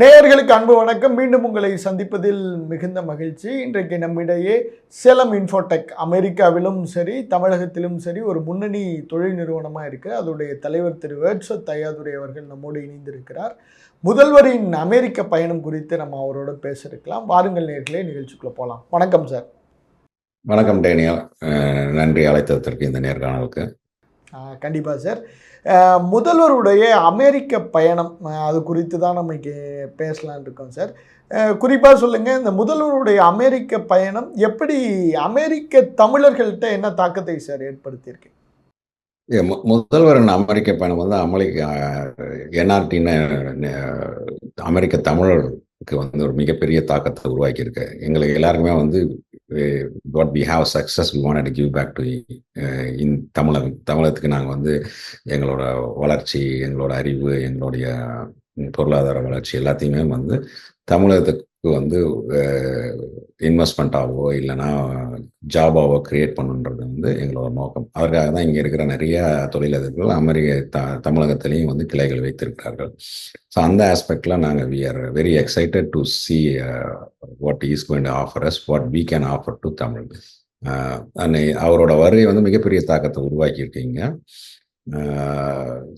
நேயர்களுக்கு அன்பு வணக்கம். மீண்டும் உங்களை சந்திப்பதில் மிகுந்த மகிழ்ச்சி. இன்றைக்கு நம்மிடையே சேலம் இன்ஃபோடெக் அமெரிக்காவிலும் சரி தமிழகத்திலும் சரி ஒரு முன்னணி தொழில் நிறுவனமாக இருக்குது அதோடைய தலைவர் திரு வேட்சத் தயாதுரை அவர்கள் நம்மோடு இணைந்திருக்கிறார். முதல்வரின் அமெரிக்க பயணம் குறித்து நம்ம அவரோட பேச இருக்கலாம் வாருங்கள் நேர்களே நிகழ்ச்சிக்குள்ளே போகலாம் வணக்கம் சார். வணக்கம் டேனியல். நன்றி அழைத்ததற்கு இந்த நேர்காணலுக்கு. கண்டிப்பாக சார். முதல்வருடைய அமெரிக்க பயணம் அது குறித்து தான் நம்ம இங்கே பேசலான் இருக்கோம் சார். குறிப்பாக சொல்லுங்கள் இந்த முதல்வருடைய அமெரிக்க பயணம் எப்படி அமெரிக்க தமிழர்கள்ட்ட என்ன தாக்கத்தை சார் ஏற்படுத்தியிருக்கு? முதல்வரின் அமெரிக்க பயணம் வந்து அமெரிக்க என்ஆர்டின்னு அமெரிக்க தமிழருக்கு வந்து ஒரு மிகப்பெரிய தாக்கத்தை உருவாக்கியிருக்கு. எங்களுக்கு எல்லாருமே வந்து what we have success we want give back to in Tamilagam தமிழகத்துக்கு நாங்கள் வந்து எங்களோட வளர்ச்சி எங்களோட அறிவு எங்களுடைய பொருளாதார வளர்ச்சி எல்லாத்தையுமே வந்து தமிழகத்துக்கு வந்து இன்வெஸ்ட்மெண்ட்டாவோ இல்லைன்னா ஜாபாவோ கிரியேட் பண்ணுன்றது வந்து எங்களோட நோக்கம். அதற்காக தான் இங்கே இருக்கிற நிறைய தொழிலதிபர்கள் அமெரிக்க த தமிழகத்திலையும் வந்து கிளைகள் வைத்திருக்கிறார்கள். ஸோ அந்த ஆஸ்பெக்டில் நாங்கள் we are very excited to see what is going offer as what we can offer to Tamil. அன்னை- அவரோட வருகை வந்து மிகப்பெரிய தாக்கத்தை உருவாக்கியிருக்கீங்க.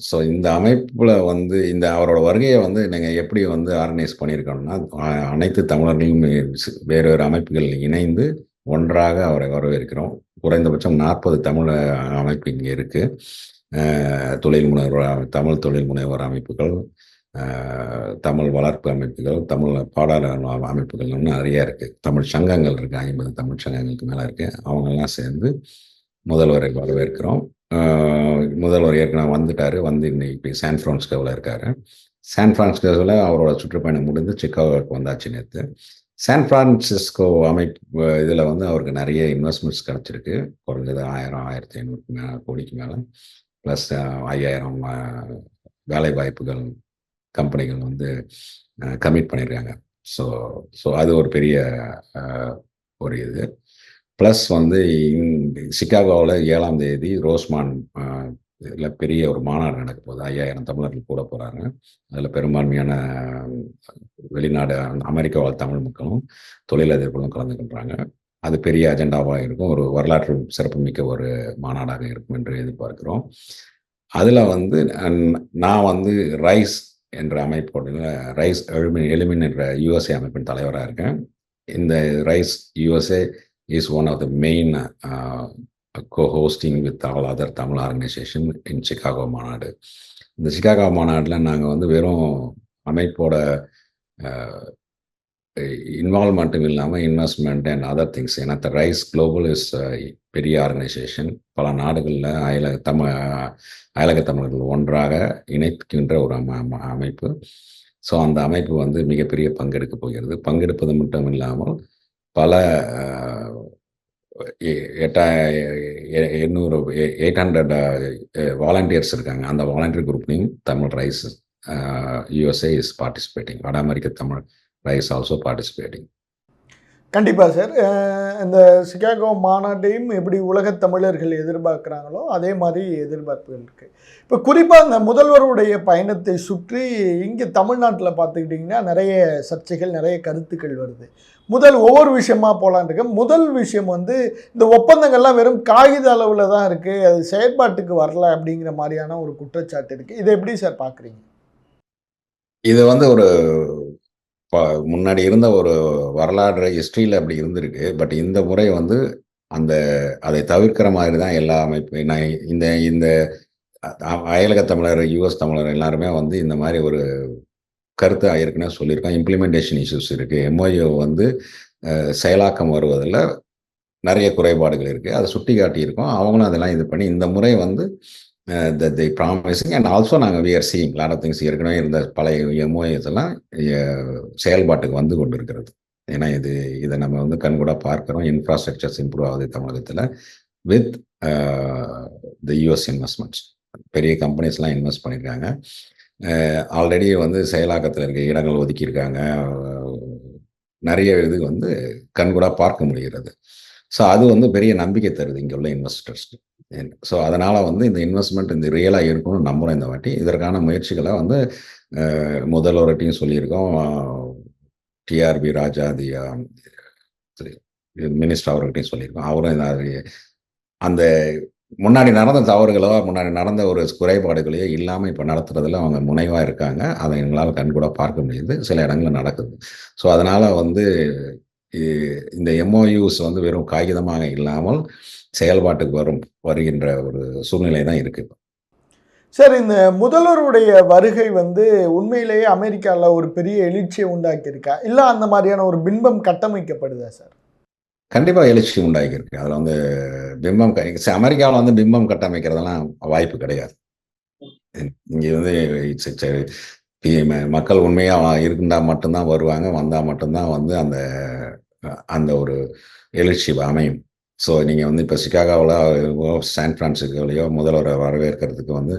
ஸோ இந்த அமைப்பில் வந்து இந்த அவரோட வருகையை வந்து நீங்கள் எப்படி வந்து ஆர்கனைஸ் பண்ணியிருக்கணும்னா அனைத்து தமிழர்களும் வேறு வேறு அமைப்புகள் இணைந்து ஒன்றாக அவரை வரவேற்கிறோம். குறைந்தபட்சம் நாற்பது தமிழ் அமைப்பு இங்கே இருக்குது தொழில் முனைவர் தமிழ் தொழில் முனைவர் அமைப்புகள் தமிழ் வளர்ப்பு அமைப்புகள் தமிழ் பாடாளர் அமைப்புகள் இன்னும் நிறைய இருக்குது தமிழ் சங்கங்கள் இருக்குது ஐம்பது தமிழ் சங்கங்களுக்கு மேலே இருக்குது அவங்கெல்லாம் சேர்ந்து முதல்வரை வரவேற்கிறோம். முதல்வர் ஏற்கனவே வந்துட்டார். வந்து இன்னைக்கு சான் ஃப்ரான்ஸ்கோவில் இருக்கார். சான் ஃப்ரான்ஸ்கோவில் அவரோட சுற்றுப்பயணம் முடிந்து சிக்காகோவுக்கு வந்தாச்சு நேற்று சான் ஃப்ரான்சிஸ்கோ அமைப்பு இதில் வந்து அவருக்கு நிறைய இன்வெஸ்ட்மெண்ட்ஸ் கிடச்சிருக்கு. குறைஞ்சது ஆயிரம் ஆயிரத்தி ஐநூறுக்கு மேலே கோடிக்கு மேலே. ப்ளஸ் ஐயாயிரம் வேலை வாய்ப்புகள் கம்பெனிகள் வந்து கமிட் பண்ணியிருக்காங்க ஸோ ஸோ அது ஒரு பெரிய ஒரு இது. ப்ளஸ் வந்து சிக்காகோவில் ஏழாம் தேதி ரோஸ்மான் இதில் பெரிய ஒரு மாநாடு நடக்க போகுது. ஐயாயிரம் தமிழர்கள் கூட போகிறாங்க அதில் பெரும்பான்மையான வெளிநாடு அமெரிக்க வாழ் தமிழ் மக்களும் தொழிலதிபர்களும் கலந்துக்கின்றாங்க அது பெரிய அஜெண்டாவாக இருக்கும். ஒரு வரலாற்று சிறப்புமிக்க ஒரு மாநாடாக இருக்கும் என்று எதிர்பார்க்கிறோம். அதில் வந்து நான் வந்து ரைஸ் என்ற அமைப்போட ரைஸ் எழுமின் எலிமின் என்ற யுஎஸ்ஏ அமைப்பின் தலைவராக இருக்கேன். இந்த Rise USA is one of the main co-hosting with all other Tamil organisation in Chicago மாநாடு. இந்த சிகாகோ மாநாட்டில் நாங்கள் வந்து வெறும் அமைப்போட இன்வால்மெண்ட்டும் இல்லாமல் இன்வெஸ்ட்மெண்ட் அண்ட் அதர் திங்ஸ் ஏன்னா த ரைஸ் குளோபல் இஸ் பெரிய ஆர்கனைசேஷன் பல நாடுகளில் அயலக தமிழ் அயலக தமிழர்கள் ஒன்றாக இணைக்கின்ற ஒரு அமைப்பு. ஸோ அந்த அமைப்பு வந்து மிகப்பெரிய பங்கெடுக்க போகிறது. பங்கெடுப்பது மட்டும் இல்லாமல் பல எட்டா எ- எண்ணூறு எயிட் ஹண்ட்ரட் வாலண்டியர்ஸ் இருக்காங்க. அந்த volunteer குரூப்லையும் Tamil Rise USA is participating வட அமெரிக்க தமிழ் ரைஸ் ஆல்சோ பார்ட்டிசிபேட்டிங் கண்டிப்பாக சார். இந்த சிகாகோ மாநாட்டையும் எப்படி உலகத் தமிழர்கள் எதிர்பார்க்குறாங்களோ அதே மாதிரி எதிர்பார்ப்புகள் இருக்குது இப்போ குறிப்பாக இந்த முதல்வருடைய பயணத்தை சுற்றி இங்கே தமிழ்நாட்டில் பார்த்துக்கிட்டிங்கன்னா நிறைய சர்ச்சைகள் நிறைய கருத்துக்கள் வருது. முதல் ஒவ்வொரு விஷயமா போகலான்னு முதல் விஷயம் வந்து இந்த ஒப்பந்தங்கள்லாம் வெறும் காகித அளவில் தான் இருக்குது அது செயற்பாட்டுக்கு வரல அப்படிங்கிற மாதிரியான ஒரு குற்றச்சாட்டு இருக்குது இதை எப்படி சார் பார்க்குறீங்க? இது வந்து ஒரு ப- முன்னாடி இருந்த ஒரு வரலாறு ஹிஸ்ட்ரியில் அப்படி இருந்திருக்கு. பட் இந்த முறை வந்து அந்த அதை தவிர்க்கிற மாதிரி தான் எல்லா அமைப்பு நான் இந்த இந்த அயலக தமிழர் யூஎஸ் தமிழர் எல்லாருமே வந்து இந்த மாதிரி ஒரு கருத்து ஏற்கனவே சொல்லியிருக்கோம். இம்ப்ளிமெண்டேஷன் இஷ்யூஸ் இருக்குது எம்ஓயோ வந்து செயலாக்கம் வருவதில் நிறைய குறைபாடுகள் இருக்குது அதை சுட்டி காட்டியிருக்கோம் அவங்களும் அதெல்லாம் இது பண்ணி இந்த முறை வந்து தி ப்ராமிசிங் அண்ட் ஆல்சோ நாங்கள் we are seeing lot of things ஏற்கனவே இருந்த பழைய எம்ஓஎஸ் இதெல்லாம் uh, செயல்பாட்டுக்கு வந்து கொண்டு இருக்கிறது ஏன்னா இது இதை நம்ம வந்து கண்கூட பார்க்குறோம். இன்ஃப்ராஸ்ட்ரக்சர்ஸ் இம்ப்ரூவ் ஆகுது தமிழகத்தில் வித் த யூஎஸ் இன்வெஸ்ட்மெண்ட்ஸ் பெரிய கம்பெனிஸ்லாம் இன்வெஸ்ட் பண்ணியிருக்காங்க ஆல்ரெடி uh, வந்து செயலாக்கத்தில் இருக்க இடங்கள் ஒதுக்கியிருக்காங்க. நிறைய இது வந்து கண்கூடாக பார்க்க முடிகிறது. ஸோ அது வந்து பெரிய நம்பிக்கை தருது இங்கே உள்ள இன்வெஸ்டர்ஸ்க்கு ஸோ அதனால் வந்து இந்த இன்வெஸ்ட்மெண்ட் இந்த ரியலாக இருக்கும்னு நம்புகிறோம் இந்த வாட்டி. இதற்கான முயற்சிகளை வந்து அஹ், முதல்வர்கிட்டையும் சொல்லியிருக்கோம். டிஆர்பி ராஜாதியா மினிஸ்டர் அவர்கிட்டையும் சொல்லியிருக்கோம். அவரும் அந்த முன்னாடி நடந்த தவறுகளோ முன்னாடி நடந்த ஒரு குறைபாடுகளையோ இல்லாமல் இப்போ நடத்துறதுல அவங்க முனைவாக இருக்காங்க. அதை எங்களால் கண்கூட பார்க்க முடியுது. சில இடங்களில் நடக்குது. ஸோ அதனால் வந்து இந்த எம்ஓயூஸ் வந்து வெறும் காகிதமாக இல்லாமல் செயல்பாட்டுக்கு வரும் வருகின்ற ஒரு சூழ்நிலை தான் இருக்கு சார் இந்த முதல்வருடைய வருகை வந்து உண்மையிலேயே அமெரிக்காவில் ஒரு பெரிய எழுச்சியை உண்டாக்கியிருக்கா? இல்லை அந்த மாதிரியான ஒரு பின்பம் கட்டமைக்கப்படுதா சார்? கண்டிப்பாக எழுச்சி உண்டாகியிருக்கு அதில் வந்து பிம்பம் அமெரிக்காவில் வந்து பிம்பம் கட்டமைக்கிறதெல்லாம் வாய்ப்பு கிடையாது. இங்கே வந்து மக்கள் உண்மையாக இருந்தால் மட்டும்தான் வருவாங்க வந்தால் மட்டும்தான் வந்து அந்த அந்த ஒரு எழுச்சி அமையும். ஸோ நீங்கள் வந்து இப்போ சிகாகோவில் சான் ஃப்ரான்சிஸ்கோலையோ முதல்வரை வரவேற்கிறதுக்கு வந்து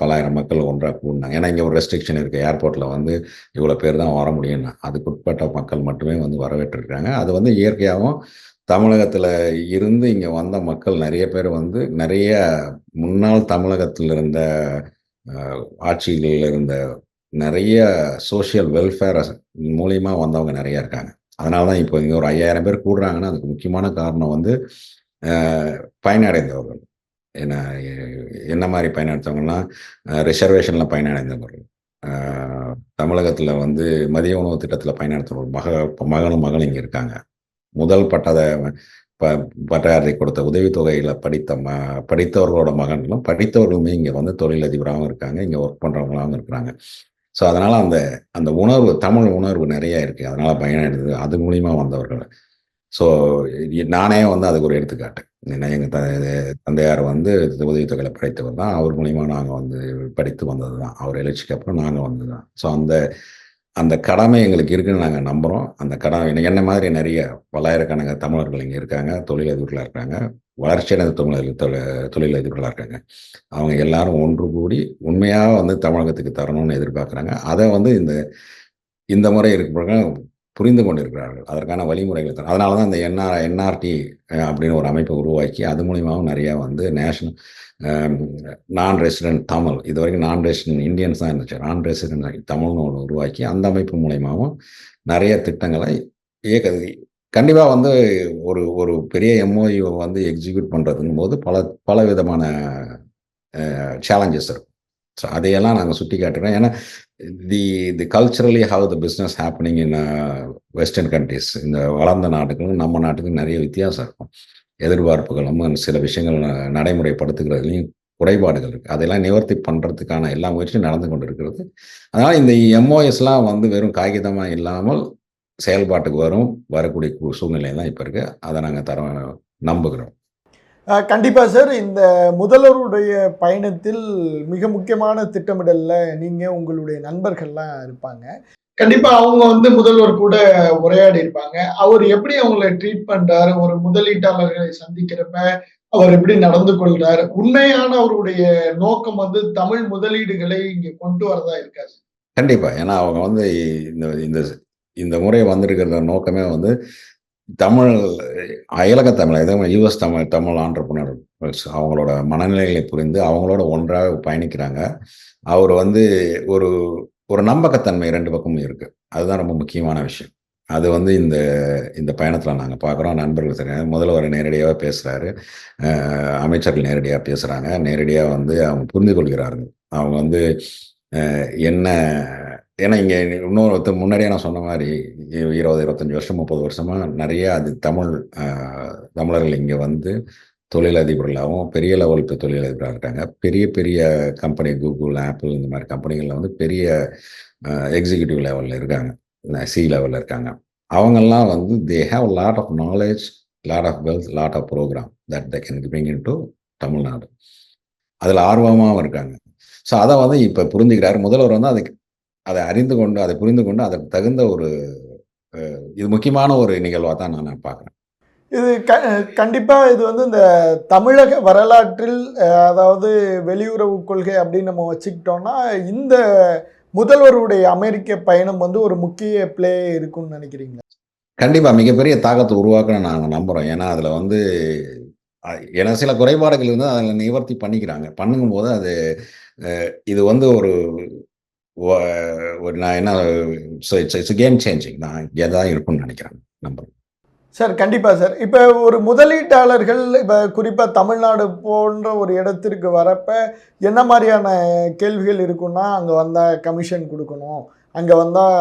பலாயிரம் மக்கள் ஒன்றாக கூடினாங்க. ஏன்னா இங்கே ஒரு ரெஸ்ட்ரிக்ஷன் இருக்குது ஏர்போர்ட்டில் வந்து இவ்வளோ பேர் தான் வர முடியும்னா. அதுக்குட்பட்ட மக்கள் மட்டுமே வந்து வரவேற்றிருக்காங்க. அது வந்து இயற்கையாகவும் தமிழகத்தில் இருந்து இங்கே வந்த மக்கள் நிறைய பேர் வந்து நிறைய முன்னாள் தமிழகத்தில் இருந்த ஆட்சிகளில் இருந்த நிறைய சோஷியல் வெல்ஃபேர் மூலியமாக வந்தவங்க நிறைய இருக்காங்க. அதனால தான் இப்போ இங்கே ஒரு ஐயாயிரம் பேர் கூடுறாங்கன்னா அதுக்கு முக்கியமான காரணம் வந்து பயனடைந்தவர்கள். என்ன என்ன மாதிரி பயனடைந்தவங்கன்னா ரிசர்வேஷனில் பயனடைந்தவர்கள். தமிழகத்தில் வந்து மதிய உணவு திட்டத்தில் பயனடைந்தவர்கள் மக மகனும் மகளும் இங்கே இருக்காங்க. முதல் பட்டதை ப பட்டதாரி கொடுத்த உதவித்தொகையில் படித்த ம படித்தவர்களோட மகன்களும் படித்தவர்களுமே இங்கே வந்து தொழிலதிபராகவும் இருக்காங்க இங்கே ஒர்க் பண்ணுறவங்களாகவும் இருக்கிறாங்க. ஸோ அதனால் அந்த அந்த உணர்வு தமிழ் உணர்வு நிறைய இருக்குது அதனால் பயணம் எடுத்து அது மூலிமா வந்தவர்கள். ஸோ நானே வந்து அதுக்கு ஒரு எடுத்துக்காட்டு. எங்கள் த தந்தையார் வந்து உதவித்தொகையில் படித்தவர் தான். அவர் மூலிமா நாங்கள் வந்து படித்து வந்தது தான். அவர் எழுச்சிக்கு அப்புறம் நாங்கள் வந்தது தான். ஸோ அந்த அந்த கடமை எங்களுக்கு இருக்குன்னு நாங்கள் நம்புகிறோம் அந்த கடமை என்ன மாதிரி நிறைய பல்லாயிரக்கணக்கான தமிழர்கள் இங்கே இருக்காங்க தொழிலதிபர்களாக இருக்காங்க. வளர்ச்சியடைந்த தமிழர்கள் தொழில் தொழிலதிபர்களாக இருக்காங்க. அவங்க எல்லாரும் ஒன்று கூடி உண்மையாக வந்து தமிழகத்துக்கு தரணும்னு எதிர்பார்க்குறாங்க. அதை வந்து இந்த இந்த முறை இருக்கிறவங்க புரிந்து கொண்டு இருக்கிறார்கள் அதற்கான வழிமுறைகள் தான் அதனால தான் இந்த என்ஆர் என்ஆர்டி அப்படின்னு ஒரு அமைப்பை உருவாக்கி அது மூலியமாகவும் நிறையா வந்து நேஷனல் நான் ரெசிடென்ட் தமிழ் இது வரைக்கும் நான் ரெசிடென்ட் இந்தியன்ஸ் தான் இருந்துச்சு. நான் ரெசிடென்ட் தமிழ்னு ஒன்று உருவாக்கி அந்த அமைப்பு மூலயமாவும் நிறைய திட்டங்களை இயக்க கண்டிப்பாக வந்து ஒரு ஒரு பெரிய எம்ஓயு வந்து எக்ஸிக்யூட் பண்ணுறதுங்கும் போது பல பல விதமான சேலஞ்சஸ் இருக்கும். ஸோ அதையெல்லாம் நாங்கள் சுட்டி காட்டுறோம் ஏன்னா the the culturally how the business happening in western countries இந்த வளர்ந்த நாட்டுக்கும் நம்ம நாட்டுக்கும் நிறைய வித்தியாசம் இருக்கும். எதிர்பார்ப்புகளும் சில விஷயங்கள் ந- நடைமுறைப்படுத்துகிறதுலையும் குறைபாடுகள் இருக்குது அதெல்லாம் நிவர்த்தி பண்ணுறதுக்கான எல்லா முயற்சியும் நடந்து கொண்டு இருக்கிறது அதனால் இந்த எம்ஓஎஸ்லாம் வந்து வெறும் காகிதமாக இல்லாமல் செயல்பாட்டுக்கு வரும் வரக்கூடிய கு- சூழ்நிலை தான் இப்போ இருக்குது அதை நாங்கள் தர நம்புகிறோம். அஹ் கண்டிப்பா சார். இந்த முதல்வருடைய பயணத்தில் மிக முக்கியமான திட்டமிடல்ல நீங்க உங்களுடைய நண்பர்கள்லாம் இருப்பாங்க. கண்டிப்பா அவங்க வந்து முதல்வர் கூட உரையாடி இருப்பாங்க. அவர் எப்படி அவங்கள ட்ரீட் பண்றாரு? ஒரு முதலீட்டாளர்களை சந்திக்கிறப்ப அவர் எப்படி நடந்து கொள்றாரு? உண்மையான அவருடைய நோக்கம் வந்து தமிழ் முதலீடுகளை இங்க கொண்டு வரதா இருக்காது கண்டிப்பாக ஏன்னா அவங்க வந்து இந்த இந்த இந்த முறை வந்திருக்கிற நோக்கமே வந்து தமிழ் அயலக தமிழ் எதாவது யூஎஸ் தமிழ் தமிழ் ஆண்டர்பனர் அவங்களோட மனநிலைகளை புரிந்து அவங்களோட ஒன்றாக பயணிக்கிறாங்க. அவர் வந்து ஒரு ஒரு நம்பகத்தன்மை ரெண்டு பக்கமும் இருக்குது அதுதான் ரொம்ப முக்கியமான விஷயம். அது வந்து இந்த இந்த பயணத்தில் நாங்கள் பார்க்குறோம். நண்பர்கள் சரி முதல்வர் நேரடியாக பேசுகிறாரு அமைச்சர்கள் நேரடியாக பேசுகிறாங்க நேரடியாக வந்து அவங்க புரிந்து கொள்கிறார்கள். அவங்க வந்து என்ன ஏன்னா இங்கே இன்னொரு முன்னாடியே நான் சொன்ன மாதிரி இருபது இருபத்தஞ்சி வருஷம் முப்பது வருஷமாக நிறைய அது தமிழ் தமிழர்கள் இங்கே வந்து தொழிலதிபர்களாகவும் பெரிய லெவல் இப்போ தொழிலதிபராக இருக்காங்க. பெரிய பெரிய கம்பெனி கூகுள் ஆப்பிள் இந்த மாதிரி கம்பெனிகளில் வந்து பெரிய எக்ஸிக்யூட்டிவ் லெவலில் இருக்காங்க. சி லெவலில் இருக்காங்க. அவங்கெல்லாம் வந்து they have lot of knowledge lot of wealth lot of program that they can bring in to Tamil Nadu அதில் ஆர்வமாகவும் இருக்காங்க. ஸோ அதை வந்து இப்போ புரிஞ்சுக்கிறாரு. முதல்வர் வந்து அதுக்கு அதை அறிந்து கொண்டு அதை புரிந்து கொண்டு அதற்கு தகுந்த ஒரு இது முக்கியமான ஒரு நிகழ்வாக தான் நான் பார்க்குறேன். இது க கண்டிப்பாக இது வந்து இந்த தமிழக வரலாற்றில் அதாவது வெளியுறவு கொள்கை அப்படின்னு நம்ம வச்சுக்கிட்டோம்னா இந்த முதல்வருடைய அமெரிக்க பயணம் வந்து ஒரு முக்கிய பிளே இருக்கும்னு நினைக்கிறீங்களா? கண்டிப்பாக மிகப்பெரிய தாக்கத்தை உருவாக்கணும்னு நாங்கள் நம்புகிறோம் ஏன்னா அதில் வந்து ஏன்னா சில குறைபாடுகள் இருந்து அதில் நிவர்த்தி பண்ணிக்கிறாங்க. பண்ணுங்கும்போது அது இது வந்து ஒரு ஒரு நான் என்ன so it's it's game changing நான் இங்கே தான் இருக்கும்னு நினைக்கிறேன். நம்பர் சார் கண்டிப்பாக சார். இப்போ ஒரு முதலீட்டாளர்கள் இப்போ குறிப்பாக தமிழ்நாடு போன்ற ஒரு இடத்திற்கு வரப்போ என்ன மாதிரியான கேள்விகள் இருக்குன்னா அங்கே வந்தால் கமிஷன் கொடுக்கணும். அங்கே வந்தால்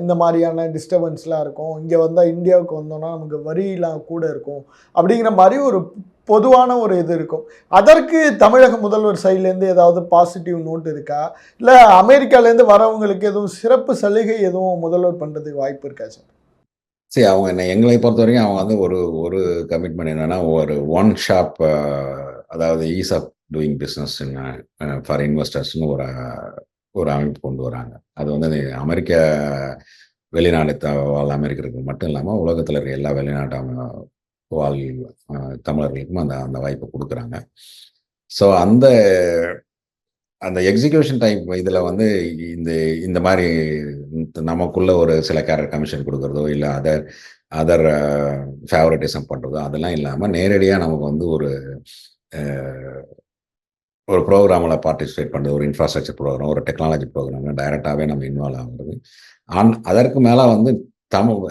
இந்த மாதிரியான டிஸ்டர்பன்ஸ்லாம் இருக்கும். இங்கே வந்தால் இந்தியாவுக்கு வந்தோன்னா நமக்கு வரியெலாம் கூட இருக்கும். அப்படிங்கிற மாதிரி ஒரு பொதுவான ஒரு இது இருக்கும். அதற்கு தமிழக முதல்வர் சைட்லேருந்து ஏதாவது பாசிட்டிவ் நோட் இருக்கா? இல்லை அமெரிக்காலேருந்து வரவங்களுக்கு எதுவும் சிறப்பு சலுகை எதுவும் முதல்வர் பண்ணுறதுக்கு வாய்ப்பு இருக்கா சார்? சரி அவங்க என்ன எங்களை பொறுத்த வரைக்கும் அவங்க வந்து ஒரு ஒரு கமிட்மெண்ட் என்னென்னா ஒரு ஒன் ஷாப் அதாவது ease of doing business for இன்வெஸ்டர்ஸ்னு ஒரு ஒரு அமைப்பு கொண்டு வராங்க. அது வந்து அமெரிக்க வெளிநாடு த- வாழ் அமெரிக்கருக்கு மட்டும் இல்லாமல் உலகத்தில் இருக்க எல்லா வெளிநாட்டு வாழ் தமிழர்களுக்கும் அந்த அந்த வாய்ப்பை கொடுக்குறாங்க. ஸோ அந்த அந்த எக்ஸிகியூஷன் டைப் இதில் வந்து இந்த இந்த மாதிரி நமக்குள்ள ஒரு சில கேரட் கமிஷன் கொடுக்குறதோ இல்லை அதர் அதர் ஃபேவரட்டிசம் பண்ணுறதோ அதெல்லாம் இல்லாமல் நேரடியாக நமக்கு வந்து ஒரு ஒரு ப்ரோக்ராமில் பார்ட்டிசிபேட் பண்ணுறது ஒரு இன்ஃப்ராஸ்ட்ரக்சர் ப்ரோக்ராம் ஒரு டெக்னாலஜி ப்ரோக்ராம் டைரெக்டாகவே நம்ம இன்வால்வ் ஆகுறது. ஆன் அதற்கு மேலே வந்து தமிழ்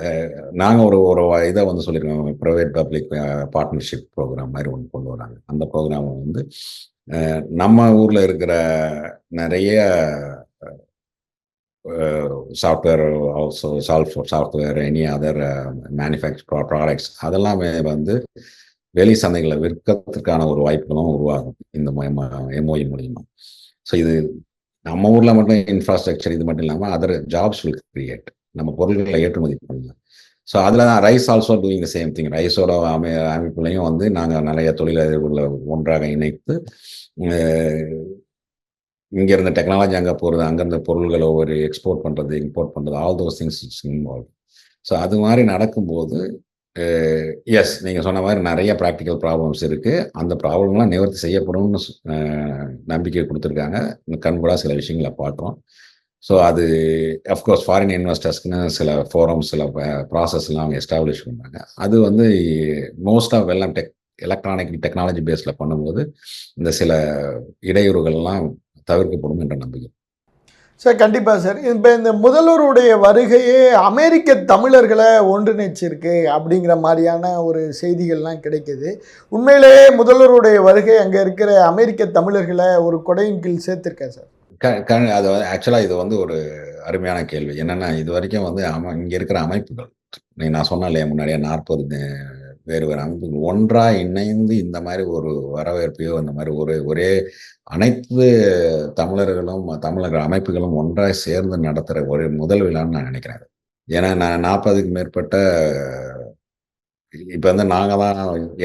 நாங்கள் ஒரு ஒரு இதை வந்து சொல்லியிருக்கோம் ப்ரைவேட் பப்ளிக் பார்ட்னர்ஷிப் ப்ரோக்ராம் மாதிரி ஒன்று கொண்டு வராங்க. அந்த ப்ரோக்ராமை வந்து நம்ம ஊரில் இருக்கிற நிறைய software also solve software any other manufacture products அதெல்லாமே வந்து வெளி சந்தைகளில் விற்கிறதுக்கான ஒரு வாய்ப்புகளும் உருவாகும் இந்த எம்ஓஇ மூலியமா. ஸோ இது நம்ம ஊரில் மட்டும் இன்ஃப்ராஸ்ட்ரக்சர் இது மட்டும் இல்லாமல் அதர் ஜாப்ஸ் வில் கிரியேட் நம்ம பொருட்களை ஏற்றுமதி பண்ணலாம் ஸோ அதில் தான் Rise also doing the same thing ரைஸோட அமை அமைப்புலையும் வந்து நாங்கள் நிறைய தொழிலதிபர்களை ஒன்றாக இணைத்து இங்கே இருந்த டெக்னாலஜி அங்கே போகிறது அங்கேருந்த பொருள்களை ஒரு எக்ஸ்போர்ட் பண்ணுறது இம்போர்ட் பண்ணுறது all those things it's involve so அது மாதிரி நடக்கும்போது எஸ் நீங்கள் சொன்ன மாதிரி நிறைய ப்ராக்டிக்கல் ப்ராப்ளம்ஸ் இருக்குது அந்த ப்ராப்ளம்லாம் நிவர்த்தி செய்யப்படும்னு நம்பிக்கை கொடுத்துருக்காங்க. கண்கூடாக சில விஷயங்களை பார்க்குறோம். ஸோ அது அஃப்கோர்ஸ் ஃபாரின் இன்வெஸ்டர்ஸ்க்குன்னு சில ஃபோரம்ஸ் சில ப்ராசஸ்லாம் அவங்க எஸ்டாப்ளிஷ் பண்ணாங்க அது வந்து மோஸ்ட் ஆஃப் எல்லாம் டெக் எலக்ட்ரானிக் டெக்னாலஜி பேஸில் பண்ணும்போது இந்த சில இடையூறுகள்லாம் தவிர்க்கப்படும் என்ற நம்பிக்கை. சார் கண்டிப்பாக சார். இப்போ இந்த முதல்வருடைய வருகையே அமெரிக்க தமிழர்களை ஒன்றிணைச்சிருக்கு அப்படிங்கிற மாதிரியான ஒரு செய்திகள்லாம் கிடைக்குது. உண்மையிலேயே முதல்வருடைய வருகை அங்கே இருக்கிற அமெரிக்க தமிழர்களை ஒரு கொடையின் கீழ் சேர்த்துருக்கேன் சார்? அது வந்து ஆக்சுவலாக இது வந்து ஒரு அருமையான கேள்வி. என்னென்னா இது வரைக்கும் வந்து அம இங்கே இருக்கிற அமைப்புகள். நீ நான் சொன்னேன் இல்லையா முன்னாடியே நாற்பது வேறு வேறு அமைப்புகள். ஒன்றாக இணைந்து இந்த மாதிரி ஒரு வரவேற்பையோ இந்த மாதிரி ஒரு ஒரே அனைத்து தமிழர்களும் தமிழர் அமைப்புகளும் ஒன்றாக சேர்ந்து நடத்துகிற ஒரு முதல் விழான்னு நான் நினைக்கிறேன். ஏன்னா நான் நாற்பதுக்கு மேற்பட்ட இப்போ வந்து நாங்கள் தான்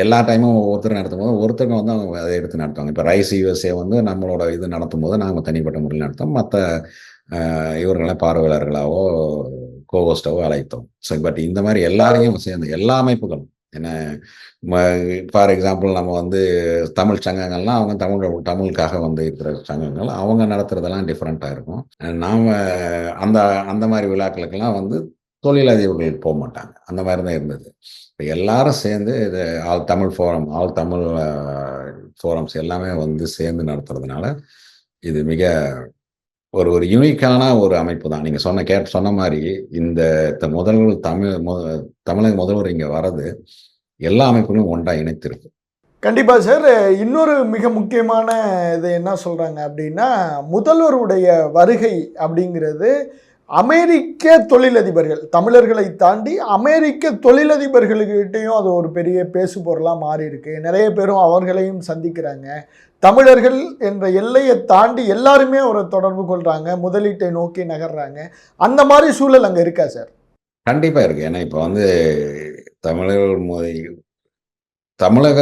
எல்லா டைமும் ஒவ்வொருத்தர் நடத்தும் போது ஒருத்தருக்கு வந்து அவங்க அதை எடுத்து நடத்துவாங்க. இப்போ ரைஸ் யூஎஸ்ஏ வந்து நம்மளோட இது நடத்தும் போது நாங்கள் தனிப்பட்ட முறையில் நடத்தோம் மற்ற இவர்களை பார்வையாளர்களாவோ கோஹோஸ்டாவோ அழைத்தோம். ஸோ பட் இந்த மாதிரி எல்லாரையும் சேர்ந்து எல்லா அமைப்புகளும் என்ன ஃபார் எக்ஸாம்பிள் நம்ம வந்து தமிழ் சங்கங்கள்லாம் அவங்க தமிழ் தமிழுக்காக வந்து இருக்கிற சங்கங்கள் அவங்க நடத்துறதெல்லாம் டிஃப்ரெண்ட்டாக இருக்கும். நாம் அந்த அந்த மாதிரி விழாக்களுக்கெல்லாம் வந்து தொழிலதிபர்கள் போக மாட்டாங்க. அந்த மாதிரி தான் இருந்தது. எல்லாரும் சேர்ந்து இது all Tamil forum all Tamil forums எல்லாமே வந்து சேர்ந்து நடத்துறதுனால இது மிக ஒரு ஒரு யூனிக்கான ஒரு அமைப்பு தான். நீங்கள் சொன்ன கேட் சொன்ன மாதிரி இந்த த- முதல்வர் தமிழ் தமிழக முதல்வர் இங்கே வர்றது எல்லா அமைப்புகளும் ஒன்றா இணைத்திருக்கு. கண்டிப்பாக சார். இன்னொரு மிக முக்கியமான இது என்ன சொல்கிறாங்க அப்படின்னா முதல்வருடைய வருகை அப்படிங்கிறது அமெரிக்க தொழிலதிபர்கள் தமிழர்களை தாண்டி அமெரிக்க தொழிலதிபர்களுக்கிட்டையும் அது ஒரு பெரிய பேசு பொருளாக மாறி இருக்கு நிறைய பேரும் அவர்களையும் சந்திக்கிறாங்க. தமிழர்கள் என்ற எல்லையை தாண்டி எல்லாருமே ஒரு தொடர்பு கொள்கிறாங்க முதலீட்டை நோக்கி நகர்றாங்க. அந்த மாதிரி சூழல் அங்கே இருக்கா சார்? கண்டிப்பாக இருக்குது ஏன்னா இப்போ வந்து தமிழர்கள் தமிழக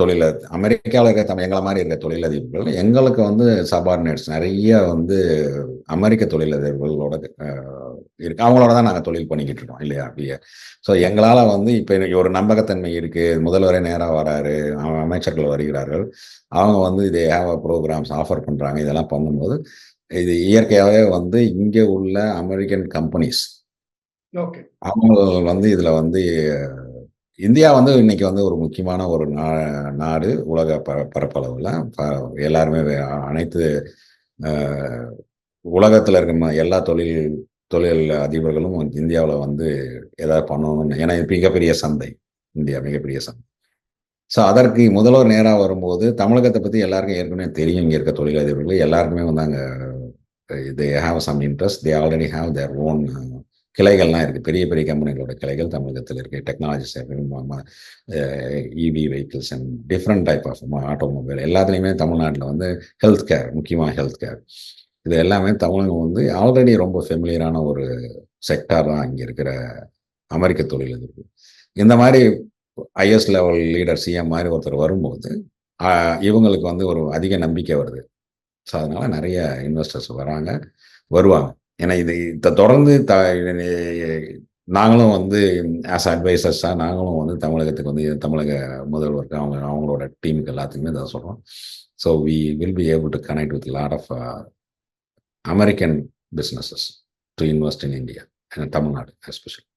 தொழில அமெரிக்காவில் இருக்க தமிழ் எங்களை மாதிரி இருக்க தொழிலதிபர்கள் எங்களுக்கு வந்து சபார்டினேட்ஸ் நிறைய வந்து அமெரிக்க தொழிலதிபர்களோட இருக்கு. அவங்களோட தான் நாங்கள் தொழில் பண்ணிக்கிட்டு இருக்கோம் இல்லையா? அப்படியே. ஸோ எங்களால் வந்து இப்போ ஒரு நம்பகத்தன்மை இருக்குது முதல்வரே நேராக வராரு. அம- அமைச்சர்கள் வருகிறார்கள். அவங்க வந்து இதே ஹேவ் ப்ரோக்ராம்ஸ் ஆஃபர் பண்ணுறாங்க இதெல்லாம் பண்ணும்போது இது இயற்கையாகவே வந்து இங்கே உள்ள அமெரிக்கன் கம்பெனிஸ் ஓகே அவங்க வந்து இதுல வந்து இந்தியா வந்து இன்னைக்கு வந்து ஒரு முக்கியமான ஒரு நா- நாடு உலக ப பரப்பளவில். ப- எல்லாருமே அனைத்து உலகத்தில் இருக்க எல்லா தொழில் தொழில் அதிபர்களும் இந்தியாவில் வந்து ஏதாவது பண்ணணும்னு ஏன்னா இது மிகப்பெரிய சந்தை. இந்தியா மிகப்பெரிய சந்தை. ஸோ அதற்கு முதல்வர் நேராக வரும்போது தமிழகத்தை பற்றி எல்லாருக்கும் ஏற்கனவே தெரியும். இங்கே இருக்க தொழிலதிபர்கள் எல்லாருக்குமே வந்து அங்கே இது have some interest they already have their own கிளைகள்லாம் இருக்குது பெரிய பெரிய கம்பெனிகளோட கிளைகள் தமிழகத்தில் இருக்குது technology EV vehicles and different type of automobile எல்லாத்துலேயுமே தமிழ்நாட்டில் வந்து ஹெல்த் கேர் முக்கியமாக ஹெல்த் கேர் இது எல்லாமே தமிழகம் வந்து ஆல்ரெடி ரொம்ப ஃபெமிலியரான ஒரு செக்டார் தான் இங்கே இருக்கிற அமெரிக்க தொழிலதிபர் இந்த மாதிரி ஐஎஸ் லெவல் லீடர் சிஎம் மாதிரி ஒருத்தர் வரும்போது இவங்களுக்கு வந்து ஒரு அதிக நம்பிக்கை வருது. ஸோ அதனால் நிறைய இன்வெஸ்டர்ஸ் வராங்க வருவாங்க. ஏன்னா இது இதை தொடர்ந்து த நாங்களும் வந்து ஆஸ் அட்வைசர்ஸாக நாங்களும் வந்து தமிழகத்துக்கு வந்து தமிழக முதல்வருக்கு அவங்க அவங்களோட டீமுக்கு எல்லாத்துக்குமே இதை சொல்கிறோம் so we will be able to connect with lot of American businesses to invest in India Tamil Nadu especially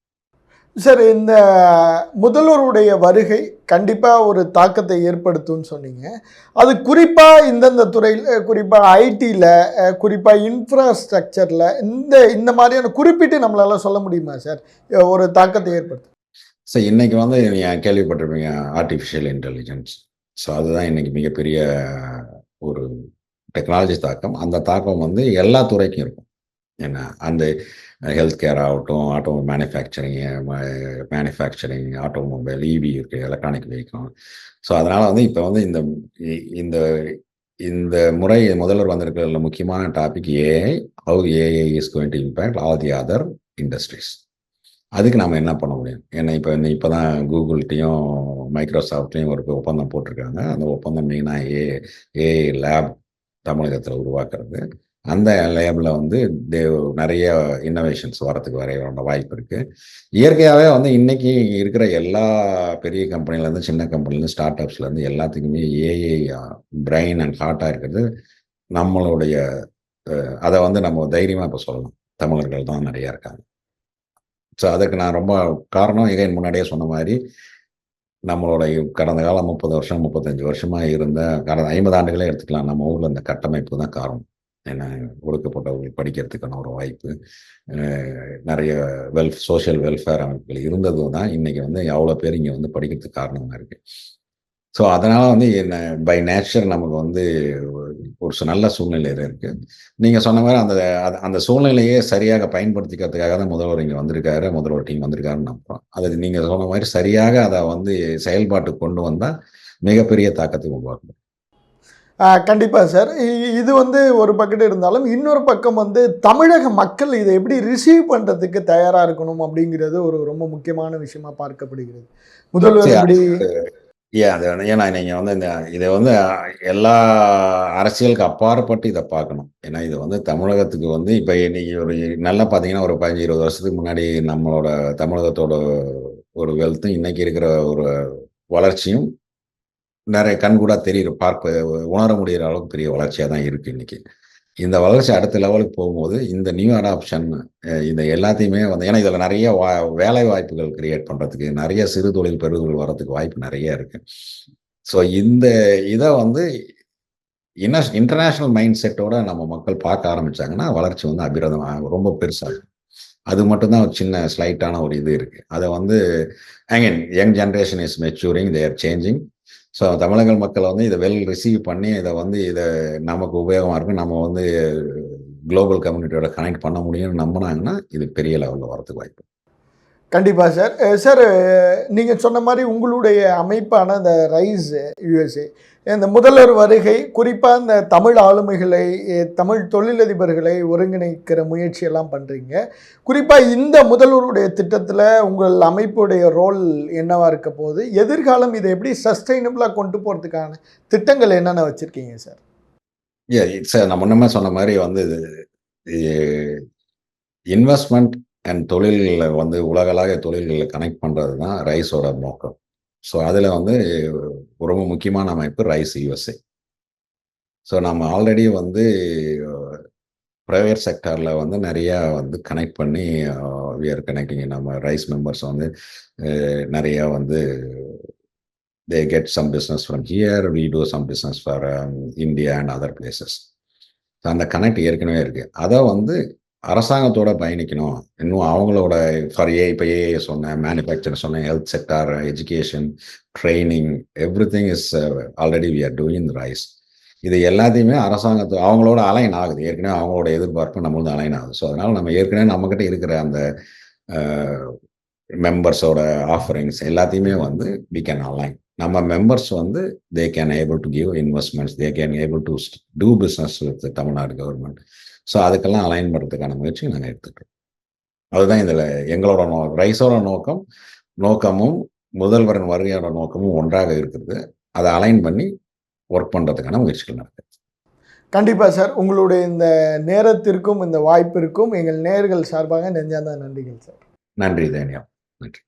sir இந்த முதல்வருடைய வருகை கண்டிப்பாக ஒரு தாக்கத்தை ஏற்படுத்தும்னு சொன்னீங்க. அது குறிப்பாக இந்தந்த துறையில் குறிப்பாக ஐடியில் குறிப்பாக இன்ஃப்ராஸ்ட்ரக்சரில் இந்த இந்த மாதிரியான குறிப்பிட்டு நம்மளால சொல்ல முடியுமா சார்? ஒரு தாக்கத்தை ஏற்படுத்தும் ஸோ இன்னைக்கு வந்து நீங்கள் கேள்விப்பட்டிருப்பீங்க ஆர்டிஃபிஷியல் இன்டெலிஜென்ஸ் ஸோ அதுதான் இன்றைக்கி மிகப்பெரிய ஒரு டெக்னாலஜி தாக்கம். அந்த தாக்கம் வந்து எல்லா துறைக்கும் இருக்கும். என்ன? அந்த ஹெல்த் கேர் ஆகட்டும் auto manufacturing manufacturing automobile EV இருக்குது எலக்ட்ரானிக் வெஹிக்கிள் ஸோ அதனால் வந்து இப்போ வந்து இந்த இ- இந்த இந்த முறை முதல்வர் வந்திருக்கிற முக்கியமான topic AI how AI is going to impact all the other industries அதுக்கு நாம் என்ன பண்ண முடியும்? ஏன்னா இப்போ இப்போ தான் கூகுள்கிட்டையும் மைக்ரோசாஃப்ட்லேயும் ஒரு ஒப்பந்தம் போட்டிருக்காங்க. அந்த ஒப்பந்தம் மெயினாக ஏ ஏஐ லேப் தமிழகத்தில் உருவாக்குறது. அந்த லேபில் வந்து தே நிறைய இன்னோவேஷன்ஸ் வரத்துக்கு வரையோட வாய்ப்பு இருக்குது இயற்கையாகவே வந்து இன்றைக்கி இருக்கிற எல்லா பெரிய கம்பெனிலேருந்து சின்ன கம்பெனிலேருந்து ஸ்டார்ட் அப்ஸ்லேருந்து எல்லாத்துக்குமே ஏஐ பிரெயின் அண்ட் ஹார்ட்டாக இருக்கிறது. நம்மளுடைய அதை வந்து நம்ம தைரியமாக இப்போ சொல்லலாம் தமிழர்கள் தான் நிறையா இருக்காங்க. ஸோ அதுக்கு நான் ரொம்ப காரணம் எகைன் முன்னாடியே சொன்ன மாதிரி நம்மளோட கடந்த காலம் முப்பது வருஷம் முப்பத்தஞ்சு வருஷமாக இருந்த கடந்த ஐம்பது ஆண்டுகளே எடுத்துக்கலாம். நம்ம ஊரில் இந்த கட்டமைப்பு தான் காரணம். ஏன்னா ஒடுக்கப்பட்டவர்கள் படிக்கிறதுக்கான ஒரு வாய்ப்பு. நிறைய வெல் சோஷியல் வெல்ஃபேர் அமைப்புகள் இருந்ததும் தான் இன்னைக்கு வந்து அவ்வளோ பேர் இங்கே வந்து படிக்கிறதுக்கு காரணமாக இருக்கு. ஸோ அதனால் வந்து என்ன பை நேச்சர் நமக்கு வந்து ஒரு நல்ல சூழ்நிலையில் இருக்குது நீங்கள் சொன்ன மாதிரி அந்த அந்த சூழ்நிலையை சரியாக பயன்படுத்திக்கிறதுக்காக தான் முதல்வர் இங்கே வந்திருக்காரு முதல்வர் டீம் வந்திருக்காருன்னு நம்புகிறோம் அது நீங்கள் சொன்ன மாதிரி சரியாக அதை வந்து செயல்பாட்டுக்கு கொண்டு வந்தால் மிகப்பெரிய தாக்கத்தை உருவாக்கும். கண்டிப்பாக சார் இது வந்து ஒரு பக்கத்து இருந்தாலும் இன்னொரு பக்கம் வந்து தமிழக மக்கள் இதை எப்படி ரிசீவ் பண்ணுறதுக்கு தயாராக இருக்கணும் அப்படிங்கிறது ஒரு ரொம்ப முக்கியமான விஷயமா பார்க்கப்படுகிறது. முதல்வர் எப்படி ஏன் அது ஏன்னா நீங்க வந்து இந்த இதை வந்து எல்லா அரசியலுக்கு அப்பாற்பட்டு இதை பார்க்கணும். ஏன்னா இது வந்து தமிழகத்துக்கு வந்து இப்போ இன்னைக்கு ஒரு நல்லா பார்த்தீங்கன்னா ஒரு பதினஞ்சு இருபது வருஷத்துக்கு முன்னாடி நம்மளோட தமிழகத்தோட ஒரு வெல்த்தும் இன்னைக்கு இருக்கிற ஒரு வளர்ச்சியும் நிறைய கண்கூடா தெரியுது பார்க்க உணர முடியிற அளவுக்கு பெரிய வளர்ச்சியாக தான் இருக்கு இன்னைக்கு. இந்த வளர்ச்சி அடுத்த லெவலுக்கு போகும்போது இந்த நியூ அடாப்ஷன் இந்த எல்லாத்தையுமே வந்து ஏன்னா இதில் நிறைய வா வேலை வாய்ப்புகள் கிரியேட் பண்ணுறதுக்கு நிறைய சிறு தொழில் பெருதொழில் வரதுக்கு வாய்ப்பு நிறைய இருக்கு. ஸோ இந்த இதை வந்து இன்ன இன்டர்நேஷ்னல் மைண்ட் செட்டோட நம்ம மக்கள் பார்க்க ஆரம்பிச்சாங்கன்னா வளர்ச்சி வந்து அபிரதம் ரொம்ப பெருசாகும் அது மட்டும்தான் ஒரு சின்ன ஸ்லைட்டான ஒரு இது இருக்குது அதை வந்து again young generation is maturing there changing so தமிழக மக்கள் வந்து இதை வெல் ரிசீவ் பண்ணி இதை வந்து இதை நமக்கு உபயோகமாக இருக்கும் நம்ம வந்து குளோபல் கம்யூனிட்டியோட கனெக்ட் பண்ண முடியும்னு நம்பினாங்கன்னா இது பெரிய லெவலில் வரதுக்கு வாய்ப்பு. கண்டிப்பாக சார் சார் நீங்கள் சொன்ன மாதிரி உங்களுடைய அமைப்பான இந்த ரைஸ் யுஎஸ்ஏ இந்த முதல்வர் வருகை குறிப்பாக இந்த தமிழ் ஆளுமைகளை தமிழ் தொழிலதிபர்களை ஒருங்கிணைக்கிற முயற்சியெல்லாம் பண்ணுறீங்க குறிப்பாக இந்த முதல்வருடைய திட்டத்தில் உங்கள் அமைப்புடைய ரோல் என்னவாக இருக்க போகுது? எதிர்காலம் இதை எப்படி சஸ்டைனபிளாக கொண்டு போகிறதுக்கான திட்டங்கள் என்னென்ன வச்சுருக்கீங்க சார் சார் நான் முன்னமே சொன்ன மாதிரி வந்து இன்வெஸ்ட்மெண்ட் அண்ட் தொழில்களை வந்து உலகளாக தொழில்களை கனெக்ட் பண்ணுறது தான் ரைஸோட நோக்கம். ஸோ அதில் வந்து ரொம்ப முக்கியமான அமைப்பு ரைஸ் யூஎஸ்ஏ ஸோ நம்ம ஆல்ரெடி வந்து ப்ரைவேட் செக்டாரில் வந்து நிறையா வந்து கனெக்ட் பண்ணி வியர் கனெக்டிங் நம்ம ரைஸ் மெம்பர்ஸ் வந்து நிறையா வந்து they get some business from here we do some business for India and other places so அந்த கனெக்ட் ஏற்கனவே இருக்குது அதை வந்து அரசாங்கத்தோட பயணிக்கணும். இன்னும் அவங்களோட ஃபார் ஏ இப்போ ஏஏ சொன்னேன் மேனுஃபேக்சர் சொன்னேன் health sector education training everything is already we are doing Rise இது எல்லாத்தையுமே அரசாங்கத்து அவங்களோட அலைன் ஆகுது. ஏற்கனவே அவங்களோட எதிர்பார்ப்பு நம்மளது அலைன் ஆகுது. ஸோ அதனால் நம்ம ஏற்கனவே நம்மக்கிட்ட இருக்கிற அந்த uh, மெம்பர்ஸோட ஆஃபரிங்ஸ் எல்லாத்தையுமே வந்து வி கேன் அலைன் நம்ம மெம்பர்ஸ் வந்து they can able to give investments they can able to do business with Tamil Nadu government so அதுக்கெல்லாம் அலைன் பண்ணுறதுக்கான முயற்சி நாங்கள் எடுத்துக்கிறோம். அதுதான் இதில் எங்களோட நோ ரைஸோட நோக்கம் நோக்கமும் முதல்வரின் வருகையோட நோக்கமும் ஒன்றாக இருக்கிறது. அதை அலைன் பண்ணி ஒர்க் பண்ணுறதுக்கான முயற்சிகள் நடக்குது. கண்டிப்பாக சார். உங்களுடைய இந்த நேரத்திற்கும் இந்த வாய்ப்பிற்கும் எங்கள் நேர்கள் சார்பாக நெஞ்சார்ந்த நன்றிகள் சார். நன்றி தேனியா. நன்றி.